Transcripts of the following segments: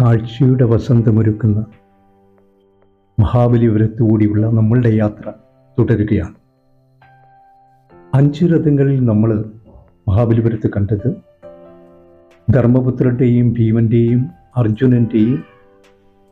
കാഴ്ചയുടെ വസന്തമൊരുക്കുന്ന മഹാബലിപുരത്തുകൂടിയുള്ള നമ്മളുടെ യാത്ര തുടരുകയാണ്. അഞ്ച് രഥങ്ങളിൽ നമ്മൾ മഹാബലിപുരത്ത് കണ്ടത് ധർമ്മപുത്രന്റെയും ഭീമന്റെയും അർജുനന്റെയും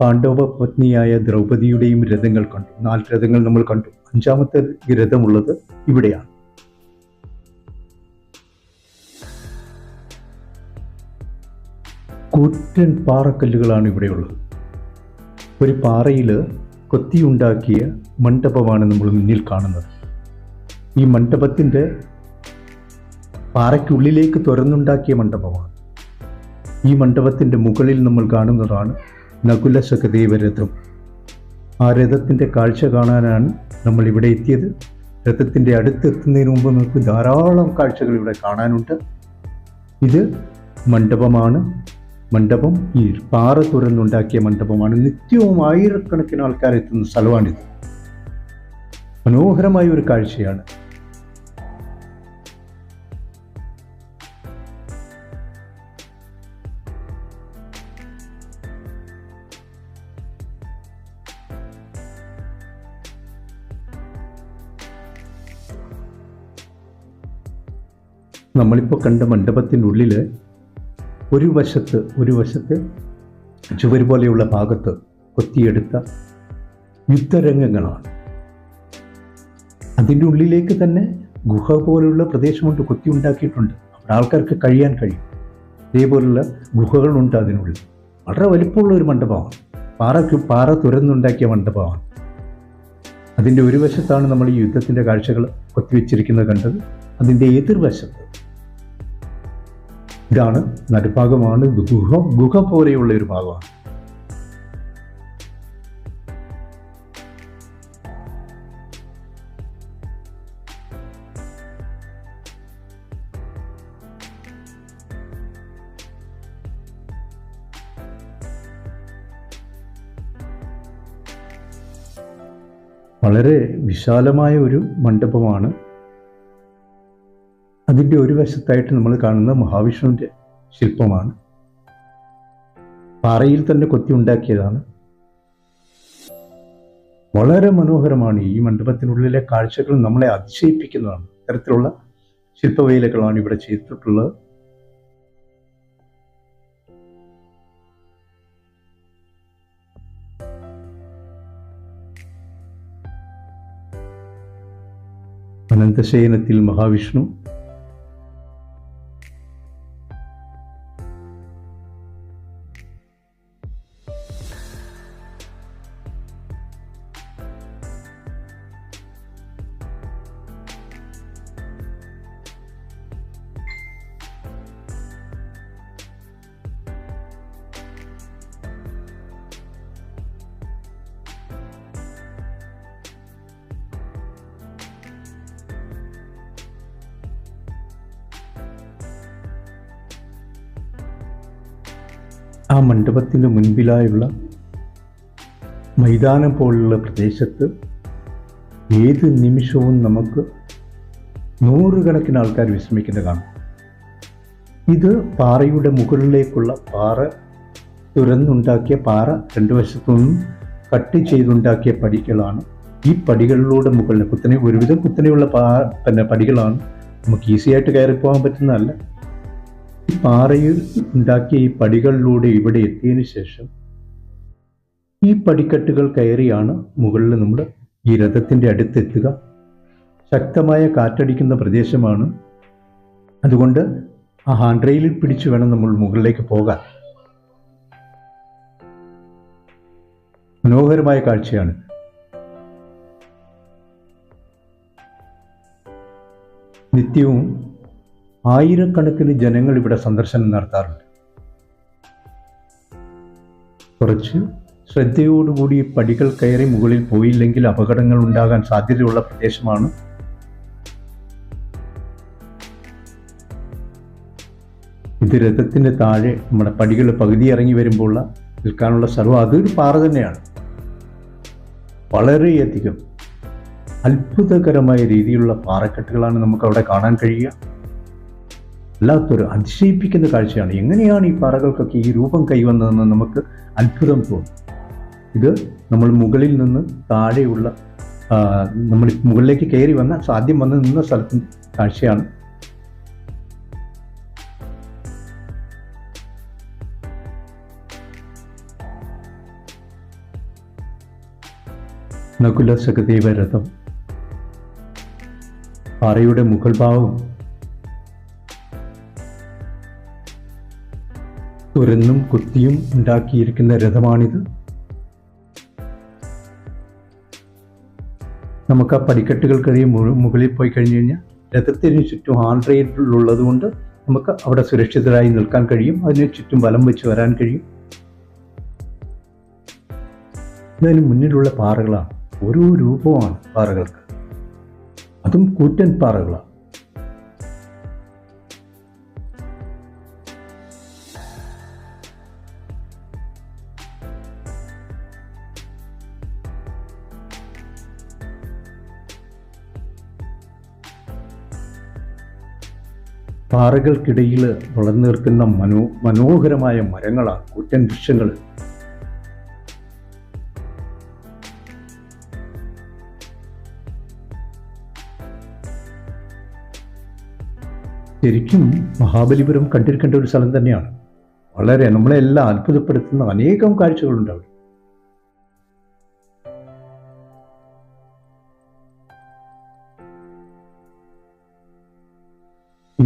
പാണ്ഡവ പത്നിയായ ദ്രൗപദിയുടെയും രഥങ്ങൾ കണ്ടു. നാല് രഥങ്ങൾ നമ്മൾ കണ്ടു. അഞ്ചാമത്തെ രഥമുള്ളത് ഇവിടെയാണ്. കൂറ്റൻ പാറക്കല്ലുകളാണ് ഇവിടെയുള്ളത്. ഒരു പാറയിൽ കൊത്തിയുണ്ടാക്കിയ മണ്ഡപമാണ് നമ്മൾ മുന്നിൽ കാണുന്നത്. ഈ മണ്ഡപത്തിന്റെ പാറയ്ക്കുള്ളിലേക്ക് തുറന്നുണ്ടാക്കിയ മണ്ഡപമാണ്. ഈ മണ്ഡപത്തിന്റെ മുകളിൽ നമ്മൾ കാണുന്നതാണ് നകുല സഹദേവ രഥം. ആ രഥത്തിന്റെ കാഴ്ച കാണാനാണ് നമ്മൾ ഇവിടെ എത്തിയത്. രഥത്തിന്റെ അടുത്തെത്തുന്നതിന് മുമ്പ് നമുക്ക് ധാരാളം കാഴ്ചകൾ ഇവിടെ കാണാനുണ്ട്. ഇത് മണ്ഡപമാണ്. മണ്ഡപം ഈ പാറ തുറന്നുണ്ടാക്കിയ മണ്ഡപമാണ്. നിത്യവും ആയിരക്കണക്കിന് ആൾക്കാർ എത്തുന്ന സ്ഥലമാണിത്. മനോഹരമായ ഒരു കാഴ്ചയാണ്. നമ്മളിപ്പോൾ കണ്ട മണ്ഡപത്തിനുള്ളിൽ ഒരു വശത്ത് ഒരു വശത്ത് ചുവര് പോലെയുള്ള ഭാഗത്ത് കൊത്തിയെടുത്ത യുദ്ധരംഗങ്ങളാണ്. അതിന്റെ ഉള്ളിലേക്ക് തന്നെ ഗുഹ പോലെയുള്ള പ്രദേശമുണ്ട് കൊത്തി ഉണ്ടാക്കിയിട്ടുണ്ട് അവിടെ ആൾക്കാർക്ക് കഴിയാൻ കഴിയും. ഇതേപോലുള്ള ഗുഹകളുണ്ട് അതിനുള്ളിൽ. വളരെ വലിപ്പമുള്ള ഒരു മണ്ഡപമാണ്. പാറയ്ക്ക് പാറ തുരന്നുണ്ടാക്കിയ മണ്ഡപമാണ്. അതിന്റെ ഒരു വശത്താണ് നമ്മൾ ഈ യുദ്ധത്തിന്റെ കാഴ്ചകൾ കൊത്തിവെച്ചിരിക്കുന്നത് കണ്ടത്. അതിന്റെ എതിർവശത്ത് ഇതാണ് നടുഭാഗമാണ്. ഗുഹ ഗുഹ പോലെയുള്ള ഒരു ഭാഗമാണ്. വളരെ വിശാലമായ ഒരു മണ്ഡപമാണ് അതിന്റെ ഒരു വശത്തായിട്ട് നമ്മൾ കാണുന്ന മഹാവിഷ്ണുവിന്റെ ശില്പമാണ്. പാറയിൽ തന്നെ കൊത്തി ഉണ്ടാക്കിയതാണ്. വളരെ മനോഹരമാണ് ഈ മണ്ഡപത്തിനുള്ളിലെ കാഴ്ചകൾ നമ്മളെ അതിശയിപ്പിക്കുന്നതാണ്. തരത്തിലുള്ള ശില്പവേലകളാണ് ഇവിടെ ചെയ്തിട്ടുള്ളത്. അനന്തശയനത്തിൽ മഹാവിഷ്ണു ആ മണ്ഡപത്തിന് മുൻപിലായുള്ള മൈതാനം പോലുള്ള പ്രദേശത്ത് ഏത് നിമിഷവും നമുക്ക് നൂറുകണക്കിന് ആൾക്കാർ വിശ്രമിക്കുന്നത് കാണാം ഇത് പാറയുടെ മുകളിലേക്കുള്ള പാറ തുറന്നുണ്ടാക്കിയ പാറ രണ്ടു വശത്തു നിന്നും കട്ട് ചെയ്തുണ്ടാക്കിയ പടികളാണ്. ഈ പടികളിലൂടെ മുകളിൽ കുത്തനെ ഒരുവിധം കുത്തനെയുള്ള പാ പിന്നെ പടികളാണ്. നമുക്ക് ഈസിയായിട്ട് കയറി പോകാൻ പറ്റുന്നതല്ല. പാറയിൽ ഉണ്ടാക്കിയ ഈ പടികളിലൂടെ ഇവിടെ എത്തിയതിനു ശേഷം ഈ പടിക്കെട്ടുകൾ കയറിയാണ് മുകളിൽ നമ്മൾ ഈ രഥത്തിന്റെ അടുത്തെത്തുക. ശക്തമായ കാറ്റടിക്കുന്ന പ്രദേശമാണ്. അതുകൊണ്ട് ആ ഹാൻഡ് റെയിലിൽ പിടിച്ചു വേണം നമ്മൾ മുകളിലേക്ക് പോകാൻ. മനോഹരമായ കാഴ്ചയാണ്. നിത്യവും ആയിരക്കണക്കിന് ജനങ്ങൾ ഇവിടെ സന്ദർശനം നടത്താറുണ്ട്. കുറച്ച് ശ്രദ്ധയോടുകൂടി പടികൾ കയറി മുകളിൽ പോയില്ലെങ്കിൽ അപകടങ്ങൾ ഉണ്ടാകാൻ സാധ്യതയുള്ള പ്രദേശമാണ് ഇത് രഥത്തിന്റെ താഴെ നമ്മുടെ പടികൾ പകുതി ഇറങ്ങി വരുമ്പോൾ നിൽക്കാനുള്ള സ്ഥലം അതൊരു പാറ തന്നെയാണ്. വളരെയധികം അത്ഭുതകരമായ രീതിയിലുള്ള പാറക്കെട്ടുകളാണ് നമുക്ക് അവിടെ കാണാൻ കഴിയുക. വല്ലാത്തൊരു അതിശയിപ്പിക്കുന്ന കാഴ്ചയാണ്. എങ്ങനെയാണ് ഈ പാറകൾക്കൊക്കെ ഈ രൂപം കൈവന്നതെന്ന് നമുക്ക് അത്ഭുതം തോന്നും. ഇത് നമ്മൾ മുകളിൽ നിന്ന് താഴെയുള്ള നമ്മൾ മുകളിലേക്ക് കയറി വന്ന ആദ്യം വന്ന് നിന്ന സ്ഥലത്തിന്റെ കാഴ്ചയാണ്. നകുല സഹദേവ രഥം പാറയുടെ മുകൾ ഭാഗം തുരന്നും കുത്തിയും ഉണ്ടാക്കിയിരിക്കുന്ന രഥമാണിത്. നമുക്ക് ആ പടിക്കെട്ടുകൾ കഴിയും മുകളിൽ പോയി കഴിഞ്ഞു കഴിഞ്ഞാൽ രഥത്തിന് ചുറ്റും ഹാൻഡ് റൈഡിലുള്ളത് കൊണ്ട് നമുക്ക് അവിടെ സുരക്ഷിതരായി നിൽക്കാൻ കഴിയും. അതിന് ചുറ്റും വലം വെച്ച് വരാൻ കഴിയും. ഇതിന് മുന്നിലുള്ള പാറകളാണ്. ഓരോ രൂപമാണ് പാറകൾക്ക്. അതും കൂറ്റൻ പാറകളാണ്. പാറകൾക്കിടയിൽ വളർന്നു നിൽക്കുന്ന മനോ മനോഹരമായ മരങ്ങളാണ് കൂറ്റൻ വൃക്ഷങ്ങൾ. ശരിക്കും മഹാബലിപുരം കണ്ടിരിക്കേണ്ട ഒരു സ്ഥലം തന്നെയാണ്. വളരെ നമ്മളെല്ലാം അത്ഭുതപ്പെടുത്തുന്ന അനേകം കാഴ്ചകളുണ്ട് അവിടെ.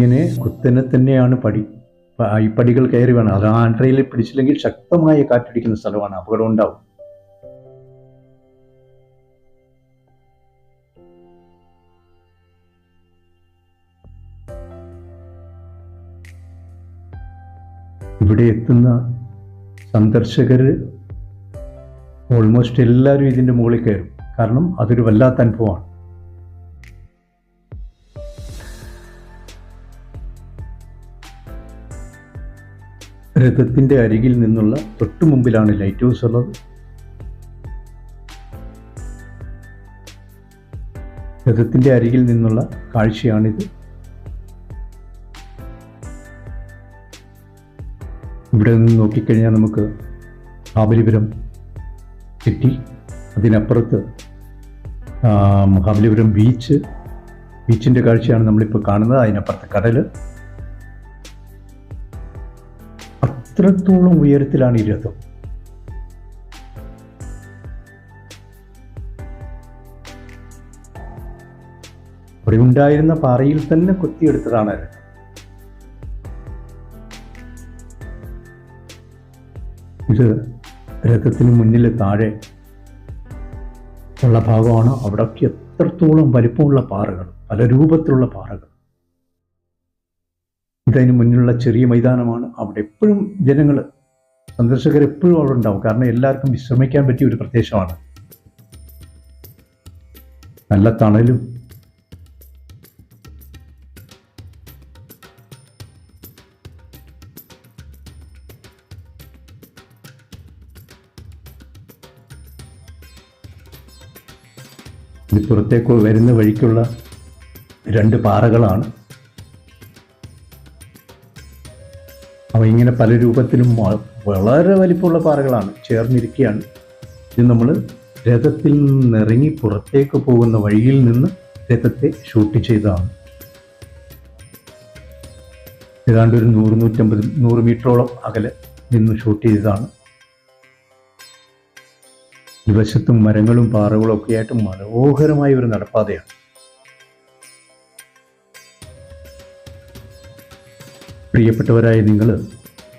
ഇങ്ങനെ കുത്തനെ തന്നെയാണ് പടി ഈ പടികൾ കയറി വേണം. അത് ആൻഡ്രയിൽ പിടിച്ചില്ലെങ്കിൽ ശക്തമായ കാറ്റടിക്കുന്ന സ്ഥലമാണ്. അപകടം ഉണ്ടാവും. ഇവിടെ എത്തുന്ന സന്ദർശകർ ഓൾമോസ്റ്റ് എല്ലാവരും ഇതിന്റെ മുകളിൽ കയറും. കാരണം അതൊരു വല്ലാത്ത അനുഭവമാണ്. രഥത്തിന്റെ അരികിൽ നിന്നുള്ള തൊട്ടു മുമ്പിലാണ് ലൈറ്റ് ഹൗസ് ഉള്ളത്. രഥത്തിന്റെ അരികിൽ നിന്നുള്ള കാഴ്ചയാണിത്. ഇവിടെ നിന്ന് നോക്കിക്കഴിഞ്ഞാൽ നമുക്ക് മഹാബലിപുരം സിറ്റി അതിനപ്പുറത്ത് മഹാബലിപുരം ബീച്ച് ബീച്ചിന്റെ കാഴ്ചയാണ് നമ്മളിപ്പോൾ കാണുന്നത്. അതിനപ്പുറത്ത് കടൽ അത്രത്തോളം ഉയരത്തിലാണ് ഈ രഥം? അവിടെ ഉണ്ടായിരുന്ന പാറയിൽ തന്നെ കൊത്തിയെടുത്തതാണ് ഇത് രഥത്തിന് മുന്നിൽ താഴെ ഉള്ള ഭാഗമാണ്. അവിടൊക്കെ എത്രത്തോളം വലിപ്പമുള്ള പാറകൾ പല രൂപത്തിലുള്ള പാറകൾ. ഇതതിന് മുന്നിലുള്ള ചെറിയ മൈതാനമാണ് അവിടെ എപ്പോഴും ജനങ്ങൾ സന്ദർശകർ എപ്പോഴും അവിടെ ഉണ്ടാവും. കാരണം എല്ലാവർക്കും വിശ്രമിക്കാൻ പറ്റിയ ഒരു പ്രദേശമാണ്. നല്ല തണലും. പുറത്തേക്ക് വരുന്ന വഴിക്കുള്ള രണ്ട് പാറകളാണ്. അവ ഇങ്ങനെ പല രൂപത്തിലും വളരെ വലിപ്പമുള്ള പാറകളാണ് ചേർന്നിരിക്കുകയാണ്. ഇത് നമ്മൾ രഥത്തിൽ നിന്നിറങ്ങി പുറത്തേക്ക് പോകുന്ന വഴിയിൽ നിന്ന് രഥത്തെ ഷൂട്ട് ചെയ്തതാണ്. ഏതാണ്ട് ഒരു നൂറ് നൂറ്റമ്പത് നൂറ് മീറ്ററോളം അകലെ നിന്ന് ഷൂട്ട് ചെയ്തതാണ്. ഇരുവശത്തും മരങ്ങളും പാറകളും ഒക്കെ ആയിട്ട് മനോഹരമായ ഒരു നടപ്പാതയാണ്. പ്രിയപ്പെട്ടവരായ നിങ്ങൾ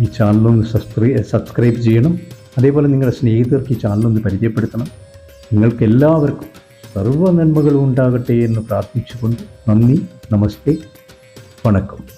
ഈ ചാനലൊന്ന് സബ്സ്ക്രൈ സബ്സ്ക്രൈബ് ചെയ്യണം. അതേപോലെ നിങ്ങളുടെ സ്നേഹിതർക്ക് ഈ ചാനലൊന്ന് പരിചയപ്പെടുത്തണം. നിങ്ങൾക്ക് എല്ലാവർക്കും സർവ നന്മകളും ഉണ്ടാകട്ടെ എന്ന് പ്രാർത്ഥിച്ചുകൊണ്ട് നന്ദി നമസ്തേ വണക്കം.